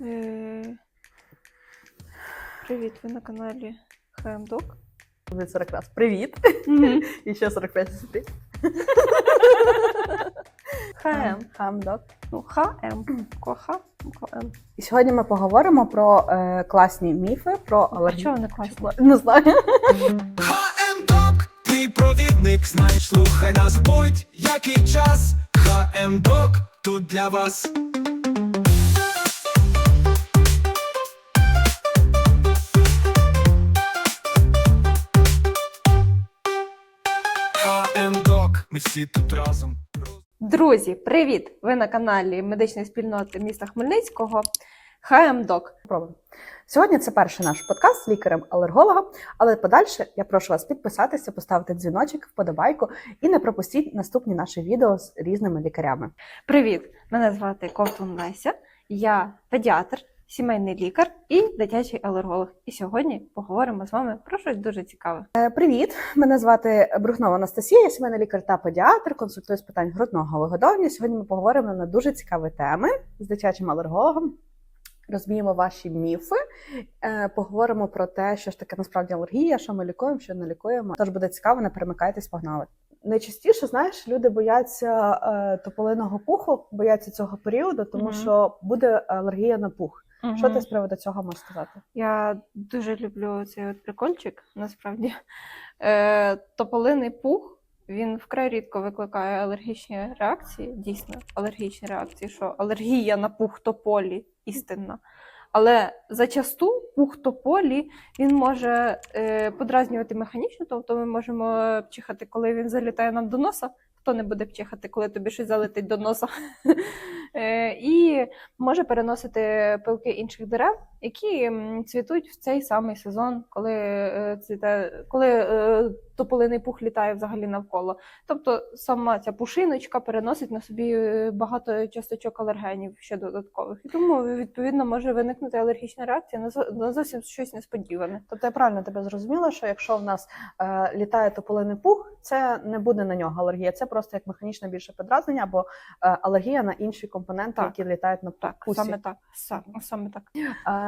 Е, Привіт, ви на каналі ХМДОК. Від 40 раз. Привіт! І ще 45 сюди. ХМ. Хамдок. Ну, ХМ. Коха. КМ. І сьогодні ми поговоримо про е, класні міфи, про А алергію. чого не класно? Не знаю. ХМ Док, твій провідник, знаєш, слухай нас будь-який час. ХМ Док тут для вас. Ми всі тут разом. Друзі, привіт! Ви на каналі медичної спільноти міста Хмельницького. ХМДОК. Сьогодні це перший наш подкаст з лікарем-алергологом, але подальше я прошу вас підписатися, поставити дзвіночок, вподобайку і не пропустіть наступні наші відео з різними лікарями. Привіт! Мене звати Ковтун Леся. Я педіатр, сімейний лікар і дитячий алерголог. І сьогодні поговоримо з вами про щось дуже цікаве. Е, Привіт! Мене звати Брухнова Анастасія, я сімейний лікар та педіатр, консультую з питань грудного вигодовлення. Сьогодні ми поговоримо на дуже цікаві теми з дитячим алергологом. Розб'ємо ваші міфи, е, поговоримо про те, що ж таке насправді алергія, що ми лікуємо, що не лікуємо. Тож буде цікаво, не перемикайтесь, погнали. Найчастіше, знаєш, люди бояться е, тополиного пуху, бояться цього періоду, тому Мгм. що буде алергія на пух. Що ти з приводу цього можеш сказати? Я дуже люблю цей от прикольчик, насправді. Е, тополиний пух він вкрай рідко викликає алергічні реакції, дійсно алергічні реакції, що алергія на пух тополі істинна. Але зачасту пух тополі він може е, подразнювати механічно, тобто ми можемо пчихати, коли він залітає нам до носа. Хто не буде пчихати, коли тобі щось залетить до носа. Е, І може переносити пилки інших дерев, які цвітуть в цей самий сезон, коли е, цвіте, коли е, тополиний пух літає взагалі навколо. Тобто сама ця пушиночка переносить на собі е, багато часточок алергенів ще додаткових. І тому відповідно може виникнути алергічна реакція на зовсім щось несподіване. Тобто я правильно тебе зрозуміла, що якщо в нас е, літає тополиний пух, це не буде на нього алергія, це просто як механічне більше подразнення або алергія на інші компоненти, Так. які літають на Так, пусі. саме так. Саме, саме так.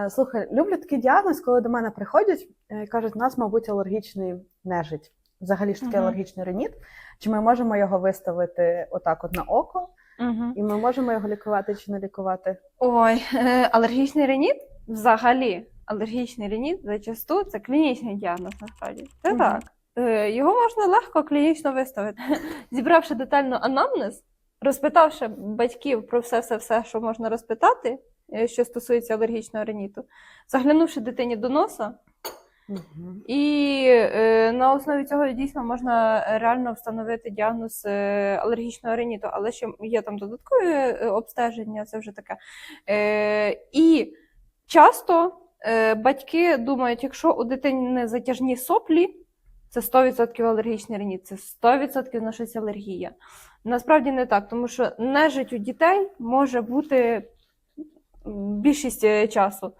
Е, слухай, люблю такий діагноз, коли до мене приходять е, і кажуть, у нас, мабуть, алергічний нежить. Взагалі ж такий Мгм. алергічний реніт. Чи ми можемо його виставити отак, от на око, Угу. і ми можемо його лікувати чи не лікувати? Ой, е, алергічний реніт взагалі. Алергічний реніт зачасту це клінічний діагноз, насправді. Це Мгм. так. Е, Його можна легко клінічно виставити. Зібравши детально анамнез, розпитавши батьків про все, все, все, що можна розпитати, е, що стосується алергічного реніту, заглянувши дитині до носа, Угу. і е, на основі цього дійсно можна реально встановити діагноз е, алергічного риніту, але ще є там додаткові е, обстеження, це вже таке. Е, і часто е, батьки думають, якщо у дитини затяжні соплі, це 100% алергічний риніт, це 100% на щось алергія. Насправді не так, тому що нежить у дітей може бути більшість е, часу.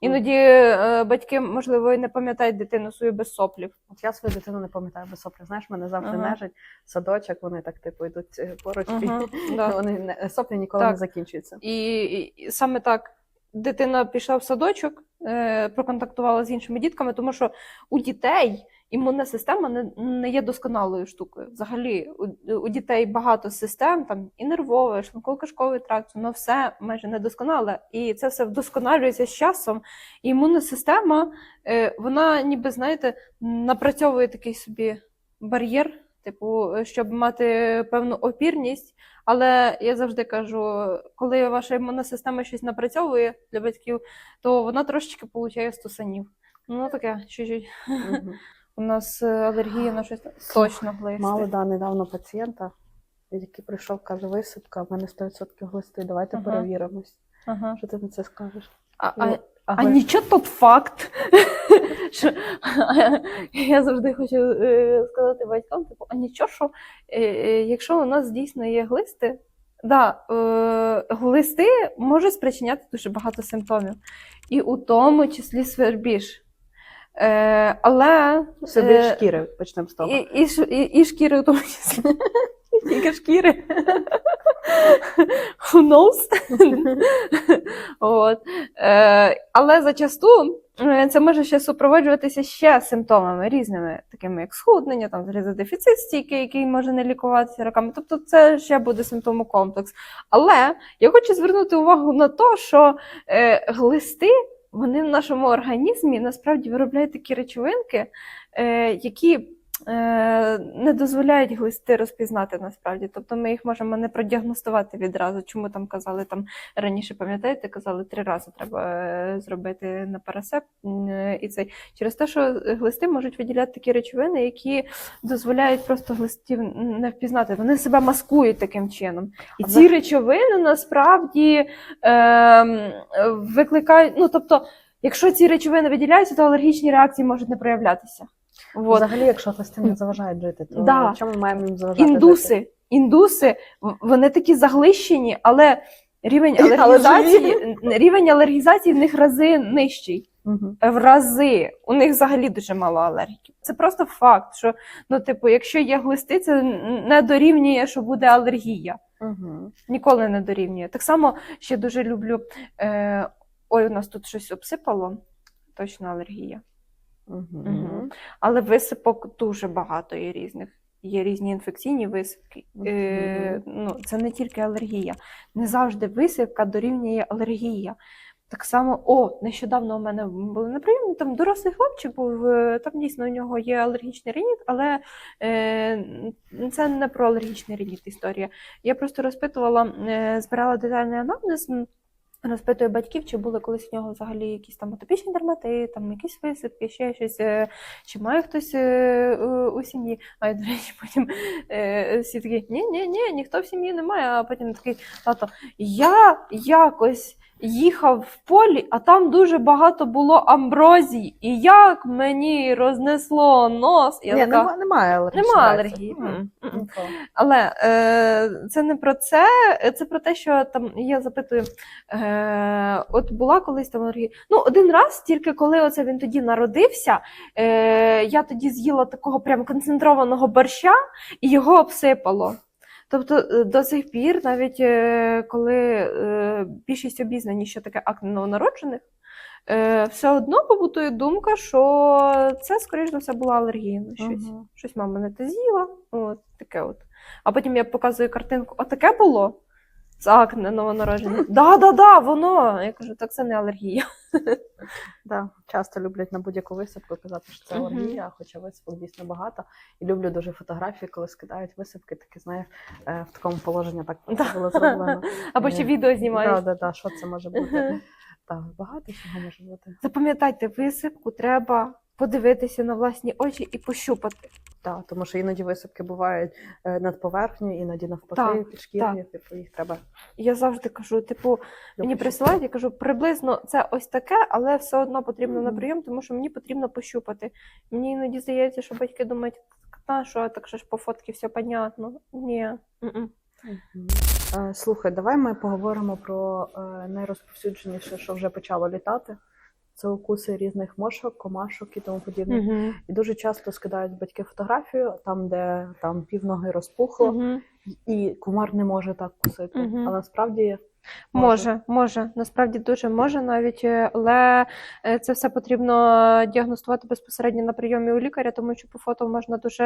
Іноді е, батьки, можливо, і не пам'ятають дитину свою без соплів. От я свою дитину не пам'ятаю без соплів. Знаєш, мене завжди Ага. нежить садочок, вони так типу йдуть е, поруч, Ага, і да. вони не- соплі ніколи Так. не закінчуються. І, і, і саме так дитина пішла в садочок, е, проконтактувала з іншими дітками, тому що у дітей імунна система не, не є досконалою штукою. Взагалі, у, у дітей багато систем, там і нервовий, шлунково-кишковий тракт, воно все майже недосконале. І це все вдосконалюється з часом. І імунна система, е, вона ніби, знаєте, напрацьовує такий собі бар'єр, типу, щоб мати певну опірність. Але я завжди кажу, коли ваша імунна система щось напрацьовує для батьків, то вона трошечки получає стусанів. Ну таке, чуть-чуть. У нас е, алергія на щось точно глисти. Мало да, недавно пацієнта, який прийшов, каже, висипка, в мене 100% глисти, давайте Ага. перевіримось. Ага. Що ти на це скажеш? А, а, Ну, а нічого тут факт. Що, я завжди хочу е, сказати батькам, типу, а нічого, що е, якщо у нас дійсно є глисти, да, е, глисти можуть спричиняти дуже багато симптомів, і у тому числі свербіж. Е, але Собі е, шкіри почнемо з того. і, і, і, і шкіри в тому числі. тільки шкіри. Who knows? От. Е, але зачасту е, це може ще супроводжуватися ще симптомами різними, такими як схуднення, там залізодефіцит стійкий, який може не лікуватися роками. Тобто це ще буде симптомокомплекс. Але я хочу звернути увагу на те, що е, глисти вони в нашому організмі насправді виробляють такі речовинки, е, які не дозволяють глисти розпізнати насправді. Тобто ми їх можемо не продіагностувати відразу. Чому там казали там раніше, пам'ятаєте, казали три рази треба е, зробити на парасеп е, і цей через те, що глисти можуть виділяти такі речовини, які дозволяють просто глистів не впізнати. Вони себе маскують таким чином. І ці речовини насправді е, викликають. Ну тобто, якщо ці речовини виділяються, то алергічні реакції можуть не проявлятися. Вот. Взагалі, якщо хлисти не заважають жити, то Да. чому ми маємо їм заважати жити? Індуси, індуси, вони такі заглищені, але рівень алергізації, рівень алергізації в них рази нижчий. Мгм. В рази. У них взагалі дуже мало алергіків. Це просто факт, що ну, типу, якщо є глисти, це не дорівнює, що буде алергія. Мгм. Ніколи не дорівнює. Так само ще дуже люблю. Е, ой, у нас тут щось обсипало. Точно алергія. Мгм. Мгм. Але висипок дуже багато є різних. Є різні інфекційні висипки. Е, ну, це не тільки алергія. Не завжди висипка дорівнює алергія. Так само, о, нещодавно у мене були на прийомі, там дорослий хлопчик був, е, там дійсно у нього є алергічний рініт, але е, це не про алергічний рініт історія. Я просто розпитувала, е, збирала детальний анамнез, розпитую батьків, чи були колись у нього взагалі якісь там атопічні дермати, там якісь висипки, ще щось, е, чи має хтось е, у- сім'ї. А я, до речі, потім е, всі такі, ні, ні, ні, ніхто в сім'ї немає. А потім такий тато, я якось їхав в полі, а там дуже багато було амброзій. І як мені рознесло нос. Я Ні, така, нема- немає алергії. Нема алергії. М, м. Але е, це не про це, це про те, що там я запитую. Е, от була колись там алергія. Ну, один раз, тільки коли оце він тоді народився, е, я тоді з'їла такого прям концентрованого борща і його обсипало. Тобто е, до сих пір, навіть е, коли е, більшість обізнані, що таке акне новонароджених, е, все одно побутує думка, що це, скоріш за все, була алергія на щось Мгм. щось мама не те з'їла, от таке от. А потім я показую картинку, а таке було з акне новонароджене. Да, да, да, воно. Я кажу, так це не алергія. Да, часто люблять на будь-яку висипку казати, що це Мгм. алергія, хоча висипок дійсно багато. І люблю дуже фотографії, коли скидають висипки, такі знаєш, е, в такому положенні так Да. було зроблено. Або ще Е, відео знімають. да, да, що це може бути? Так, багато чого може бути. Запам'ятайте, висипку треба подивитися на власні очі і пощупати. Так, тому що іноді висипки бувають е, над поверхнею, іноді навпаки, Так, підшкірні, типу їх треба. Я завжди кажу, типу, мені присилають, я кажу, приблизно це ось таке, але все одно потрібно на прийом, тому що мені потрібно пощупати. Мені іноді здається, що батьки думають, та що, так що ж по фотки все понятно. Ні. Е, Слухай, давай ми поговоримо про е, найрозповсюдженіше, що вже почало літати. Це укуси різних мошок, комашок і тому подібне. Мгм. І дуже часто скидають батьки фотографію, там, де там півноги розпухло, Мгм. і комар не може так кусити. Мгм. А насправді Може, може, насправді дуже може навіть, е, але е, це все потрібно діагностувати безпосередньо на прийомі у лікаря, тому що по фото можна дуже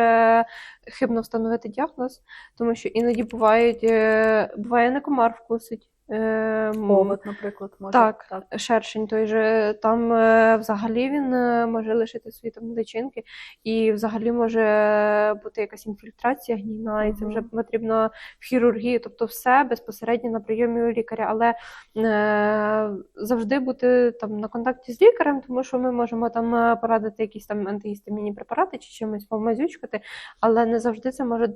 хибно встановити діагноз, тому що іноді бувають, е, буває не комар вкусить. Е, овод, наприклад, може Так. так. шершень той же, там е, взагалі він е, може лишити свої там личинки, і взагалі може бути якась інфільтрація гнійна, і це вже потрібно в хірургії, тобто все безпосередньо на прийомі у лікаря, але е, завжди бути там на контакті з лікарем, тому що ми можемо там е, порадити якісь там антигістамінні препарати чи чимось помазючкати, але не завжди це може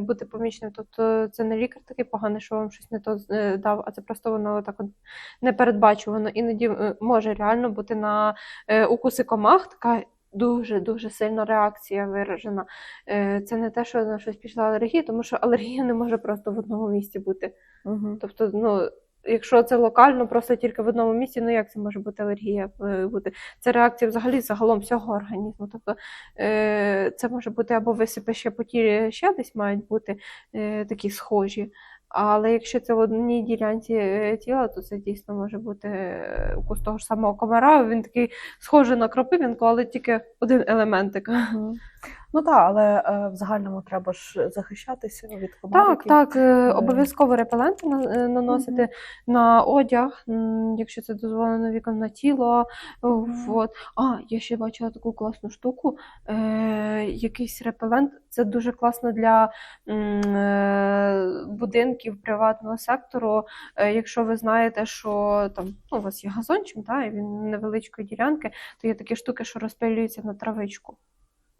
бути помічним. Тобто це не лікар такий поганий, що вам щось не то дав, а це просто воно так от непередбачувано. Іноді е, може реально бути на е, укуси комах така. Дуже дуже сильна реакція виражена. Е, Це не те, що на щось пішла алергія, тому що алергія не може просто в одному місці бути. Угу. Тобто, ну Якщо це локально, просто тільки в одному місці, ну як це може бути алергія? бути? Це реакція взагалі загалом всього організму. Тобто це може бути або висипи ще по тілі ще десь мають бути такі схожі. Але якщо це в одній ділянці е, тіла, то це дійсно може бути е, укус того ж самого комара. Він такий схожий на кропивінку, але тільки один елементик. Ну так, але е, в загальному треба ж захищатися від комарів. Так, так, е, обов'язково репеленти на- е, наносити Мгм. на одяг, якщо це дозволено віком на тіло. Мгм. От. А, я ще бачила таку класну штуку. Е, якийсь репелент. Це дуже класно для е, будинків приватного сектору. Е, якщо ви знаєте, що там ну, у вас є газончик, та, і він невеличкої ділянки, то є такі штуки, що розпилюються на травичку.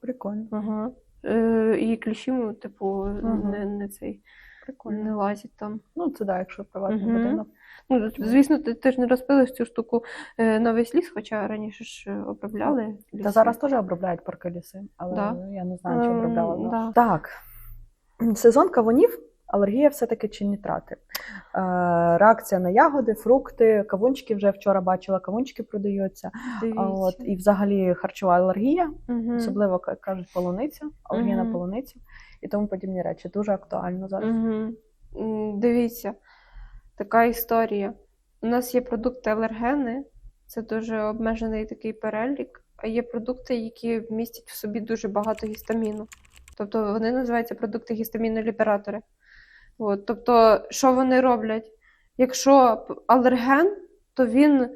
Прикольно. Ага. Е, і кліщі, ну, типу, ага. не, не цей Прикольно. не лазять там. Ну, це так, якщо приватний угу. будинок. Ну, звісно, ти, ти ж не розпилиш цю штуку е, на весь ліс, хоча раніше ж обробляли. Ліси. Та зараз теж обробляють парки ліси, але Да. я не знаю, чи Ем, обробляли. ну. да. Так. Сезон кавунів, алергія все-таки чи нітрати. Е, реакція на ягоди, фрукти, кавунчики вже вчора бачила, кавунчики продаються. От, і взагалі харчова алергія, Мгм. особливо ка- кажуть полуниця, алергія на Мгм. полуницю і тому подібні речі. Дуже актуально зараз. М, Дивіться, така історія. У нас є продукти алергени, це дуже обмежений такий перелік, а є продукти, які містять в собі дуже багато гістаміну. Тобто вони називаються продукти гістамінолібератори. От, тобто, що вони роблять? Якщо алерген, то він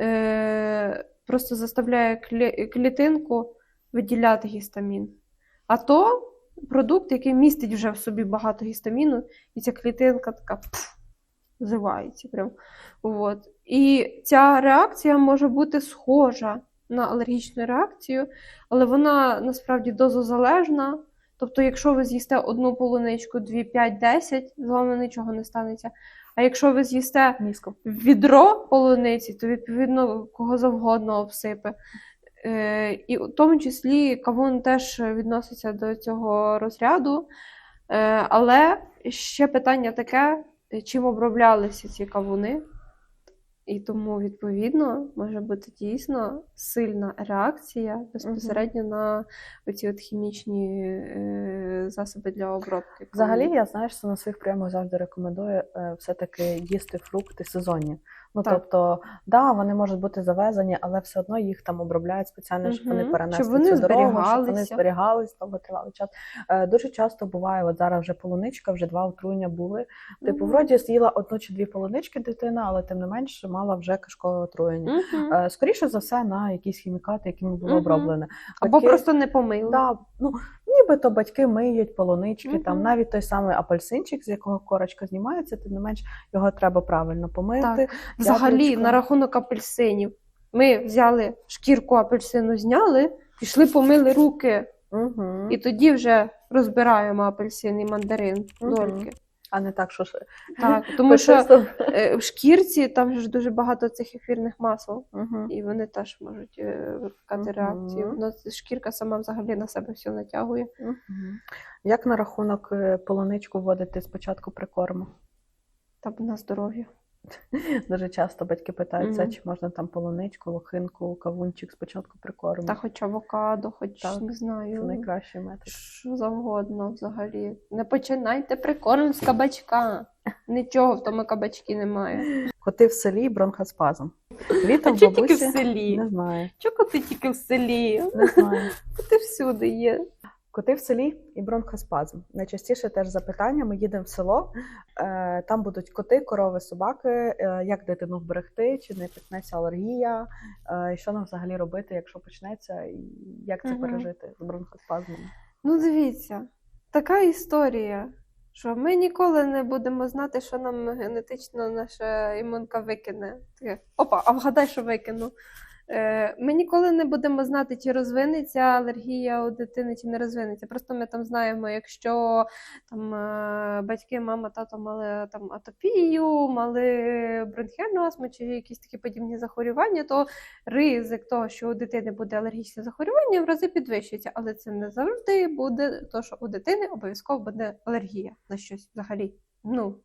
е, просто заставляє клі- клітинку виділяти гістамін. А то продукт, який містить вже в собі багато гістаміну, і ця клітинка така пф, зривається. Прям. От. І ця реакція може бути схожа на алергічну реакцію, але вона насправді дозозалежна. Тобто, якщо ви з'їсте одну полуничку, дві, п'ять, десять, з вами нічого не станеться. А якщо ви з'їсте Мізком. відро полуниці, то відповідно кого завгодно обсипе. Е, і в тому числі кавун теж відноситься до цього розряду. Е, але ще питання таке, чим оброблялися ці кавуни. І тому, відповідно, може бути дійсно сильна реакція безпосередньо на оці от хімічні е, засоби для обробки. Взагалі, я знаєш, що на своїх прийомах завжди рекомендую е, все-таки їсти фрукти сезонні. Ну Так. тобто, да, вони можуть бути завезені, але все одно їх там обробляють спеціально, щоб вони перенесли Щоб вони цю дорогу, щоб вони зберігалися. зберігались довготривалий час. Е, дуже часто буває, от зараз вже полуничка, вже два отруєння були. Типу, вроді з'їла одну чи дві полунички дитина, але тим не менш мала вже кишкове отруєння. Е, скоріше за все, на якісь хімікати, якими було оброблене. Або Батьки- просто не помили. Да, ну, нібито батьки миють полунички, там навіть той самий апельсинчик, з якого корочка знімається, тим не менш його треба правильно помити. Так. Взагалі, яблучко. на рахунок апельсинів. Ми взяли шкірку апельсину, зняли, пішли, помили руки, Угу. і тоді вже розбираємо апельсин і мандарин угу. дольки. А не так, що Так, тому що е, в шкірці там ж дуже багато цих ефірних масел, і вони теж можуть е, викликати реакцію. У шкірка сама взагалі на себе все натягує. Як на рахунок полоничку вводити спочатку прикорму? Та на здоров'я. Дуже часто батьки питаються, Мгм. чи можна там полуничку, лохинку, кавунчик спочатку прикорму. Та хоч авокадо, хоч Так, не Це найкращий метод. Що завгодно взагалі. Не починайте прикорм з кабачка. Нічого в тому кабачки немає. Коти в селі бронхоспазм. Літо А чого тільки в селі? не знаю. Чого ти тільки в селі? Не знаю. Ти всюди є. Коти в селі і бронхоспазм. Найчастіше теж запитання. Ми їдемо в село, е, там будуть коти, корови, собаки. е, Як дитину вберегти, чи не почнеться алергія, е, що нам взагалі робити, якщо почнеться, і як це Мгм. пережити з бронхоспазмом? Ну, дивіться, така історія, що ми ніколи не будемо знати, що нам генетично наша імунка викине. Таке, Опа, а вгадай, що викину. Е, Ми ніколи не будемо знати, чи розвинеться алергія у дитини, чи не розвинеться. Просто ми там знаємо, якщо там е, батьки, мама, тато мали там атопію, мали бронхіальну астму чи якісь такі подібні захворювання, то ризик того, що у дитини буде алергічне захворювання, в рази підвищується. Але це не завжди буде то, що у дитини обов'язково буде алергія на щось взагалі. Ну,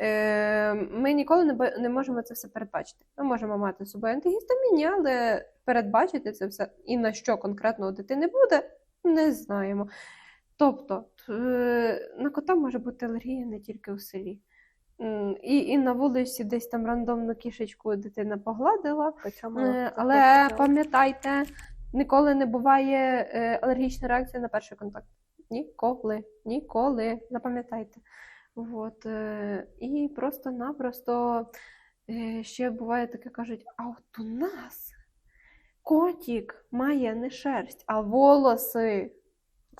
е, ми ніколи не, не можемо це все передбачити. Ми можемо мати з собою антигістамінні, але передбачити це все і на що конкретно у дитини буде, не знаємо. Тобто, е, на кота може бути алергія не тільки у селі. І, і на вулиці десь там рандомну кішечку дитина погладила. По цьому Е, Але пам'ятайте, ніколи не буває е, алергічна реакція на перший контакт. Ніколи, ніколи. Запам'ятайте. От, і просто-напросто е, ще буває таке, кажуть: а от у нас котик має не шерсть, а волоси.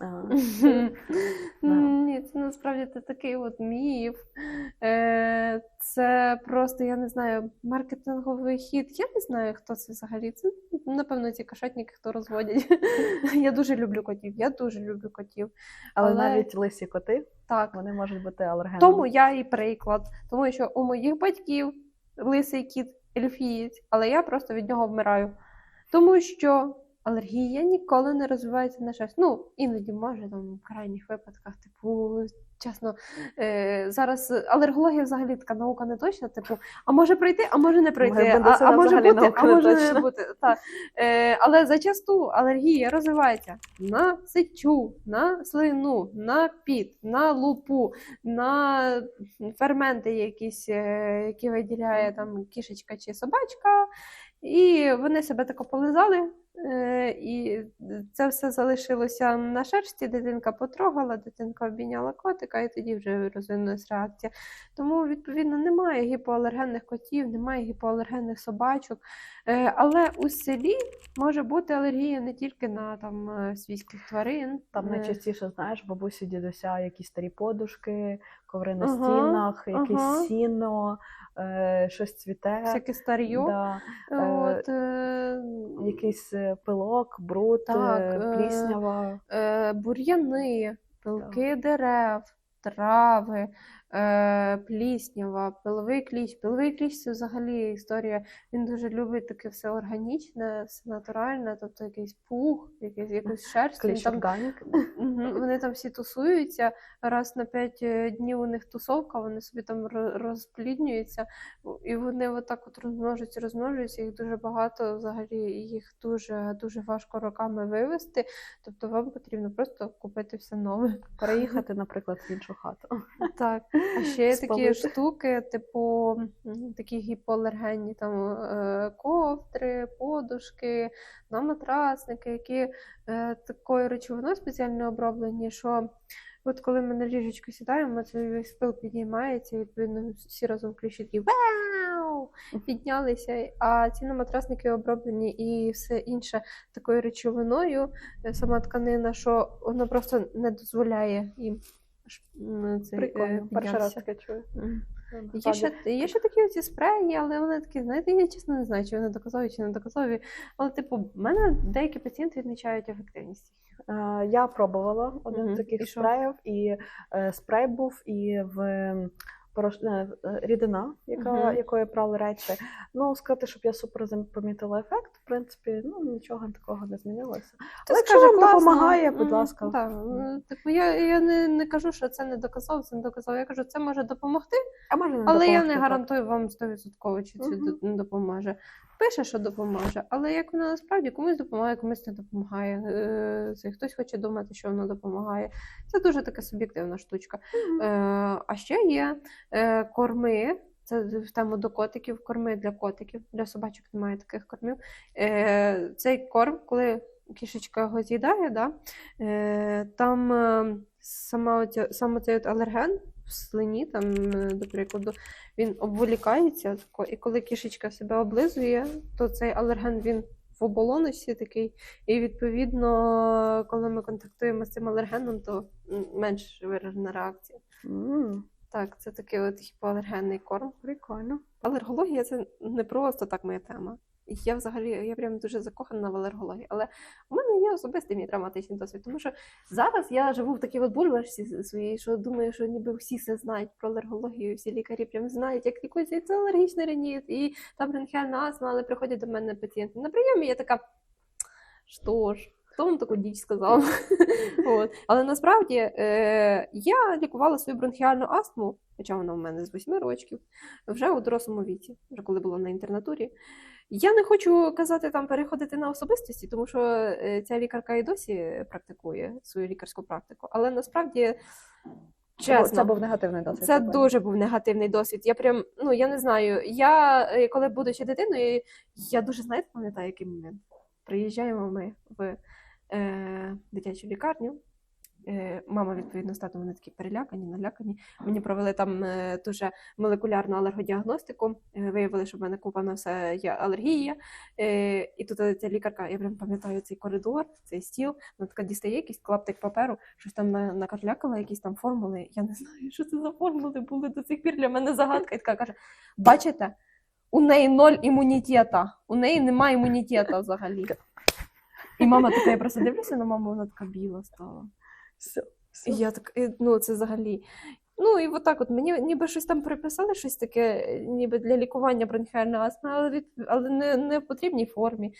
Ні, це насправді це такий от міф. Е, Це просто, я не знаю, маркетинговий хід. Я не знаю, хто це взагалі. Це, напевно, ці кошатники, хто розводять. Я дуже люблю котів. Я дуже люблю котів. Але, навіть лисі коти Так. вони можуть бути алергенами. Тому я і приклад. Тому що у моїх батьків лисий кіт ельфієць, але я просто від нього вмираю. Тому що алергія ніколи не розвивається на шерсть. Ну, іноді може там в крайніх випадках, типу, чесно, е, зараз алергологія взагалі така наука не точна, типу, а може пройти, а може не пройти, а, а може бути, а може не бути. Так. Е, але зачасту алергія розвивається на сечу, на слину, на піт, на лупу, на ферменти якісь, е, які виділяє там кішечка чи собачка. І вони себе тако полизали, е, і це все залишилося на шерсті. Дитинка потрогала, дитинка обійняла котика, і тоді вже розвинулася реакція. Тому, відповідно, немає гіпоалергенних котів, немає гіпоалергенних собачок. Е, Але у селі може бути алергія не тільки на там е, свійських тварин. Там найчастіше, знаєш, бабусі, дідуся, якісь старі подушки, коври на Ага, стінах, якесь ага. сіно, щось цвіте. всяке старьо. Да. От, е, Якийсь е, пилок, бруд, Так, е, е, пліснява. е, бур'яни, пилки дерев, трави, е, пліснява, пиловий кліщ. Пиловий кліщ це взагалі історія. Він дуже любить таке все органічне, все натуральне, тобто якийсь пух, якийсь, якусь шерсть. Кліщ там органік. Вони там всі тусуються. Раз на п'ять е, днів у них тусовка, вони собі там ро- розпліднюються, і вони отак от розмножуються, розмножуються. Їх дуже багато, взагалі їх дуже дуже важко роками вивести. Тобто вам потрібно просто купити все нове. Переїхати, наприклад, в іншу хату. Так, а ще є такі штуки, типу такі гіпоалергенні там е, ковдри, подушки, на матрасники, які е, такою речовиною спеціально оброблені, що от коли ми на ліжечко сідаємо, цей весь пил підіймається, і відповідно всі разом такі вау! піднялися. А ці наматрасники оброблені і все інше такою речовиною, е, сама тканина, що вона просто не дозволяє їм цей, е, Прикольно, перший раз таке чую. Є ще, є ще такі оці спреї, але вони такі, знаєте, я чесно не знаю, чи вони доказові, чи не доказові. Але, типу, в мене деякі пацієнти відмічають ефективність. Е, Я пробувала один з таких спреїв, і е, спрей був, і в порош... е, е, рідина, яка, Мгм. якою прали речі. Ну, сказати, щоб я супер помітила ефект, в принципі, ну нічого такого не змінилося. Але скажу, класно. допомагає, будь ласка. Так, ну, типу, я, я не, не кажу, що це не доказово, це не доказово. Я кажу, це може допомогти, А може не але я допомогти, не так. гарантую вам 100% чи це до- не допоможе. Пише, що допоможе, але як вона насправді комусь допомагає, комусь не допомагає. Е, Це хтось хоче думати, що воно допомагає. Це дуже така суб'єктивна штучка. Мгм. Е, а ще є е, корми. Це в тему до котиків, корми для котиків. Для собачок немає таких кормів. Е, цей корм, коли кішечка його з'їдає, да, е, там сама оця, саме цей алерген в слині, там, е, до прикладу, він обволікається, і коли кішечка себе облизує, то цей алерген він в оболоночці такий, і відповідно, коли ми контактуємо з цим алергеном, то менш виражена реакція. М, Так, це такий от гіпоалергенний корм. Прикольно. Алергологія це не просто так моя тема. Я взагалі я прям дуже закохана в алергології, але у мене є особистий мій травматичний досвід, тому що зараз я живу в такій от бульбашці своїй, що думаю, що ніби всі все знають про алергологію, всі лікарі прям знають, як лікується це алергічний реніт, і там бронхіальна астма, але приходять до мене пацієнти на прийомі, я така. Що ж, хто вам таку діч сказав? От. Але насправді е, я лікувала свою бронхіальну астму, хоча вона в мене з 8 років, вже у дорослому віці, вже коли була на інтернатурі. Я не хочу казати там переходити на особистості, тому що е, ця лікарка і досі практикує свою лікарську практику. Але насправді, чесно, Це був негативний досвід. це дуже був негативний досвід. Я прям, ну я не знаю. Я е, коли будучи дитиною, я дуже знаєте, пам'ятаю, який момент. Приїжджаємо ми в е, дитячу лікарню. Е, мама, відповідно, з татом вони такі перелякані, налякані. Мені провели там е, дуже молекулярну алергодіагностику. Е, виявили, що в мене купа на все є алергія. І тут ця лікарка, я прям пам'ятаю цей коридор, цей стіл. Вона така дістає якийсь клаптик паперу, щось там на- накарлякала, якісь там формули. Я не знаю, що це за формули були до сих пір для мене загадка. І така каже: бачите, у неї ноль імунітета, у неї немає імунітета взагалі. І мама така, я просто дивлюся на маму, вона така біла стала. Все, І я так, ну це взагалі. Ну і отак от мені ніби щось там приписали, щось таке, ніби для лікування бронхіальної астми, але, від, але не, не в потрібній формі.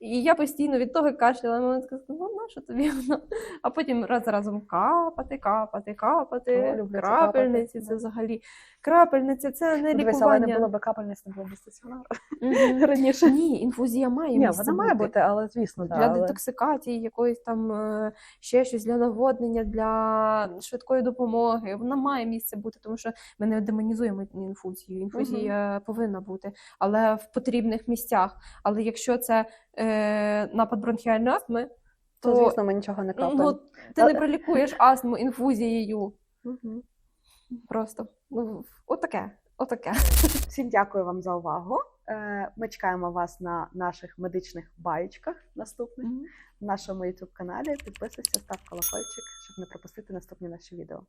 І я постійно від того кашляла, мама сказала, ну на що тобі воно? А потім раз за разом капати, капати, капати, О, крапельниці, це взагалі. Крапельниця це не Ну, Дивись, але не було б капельниць, не було б стаціонару. Мгм. Раніше. Ні, інфузія має Ні, вона має бути, але звісно, для але... детоксикації, якоїсь там е, ще щось для наводнення, для швидкої допомоги. Вона має місце бути, тому що ми не демонізуємо інфузію. Інфузія повинна бути, але в потрібних місцях. Але якщо це е, напад бронхіальної астми, то, то звісно, ми нічого не капаємо. ну, ти Але- не пролікуєш астму інфузією. Просто ну, отаке, отаке. Всім дякую вам за увагу. Е, Ми чекаємо вас на наших медичних баєчках наступних в нашому youtube каналі. Підписуйся, став колокольчик, щоб не пропустити наступні наші відео.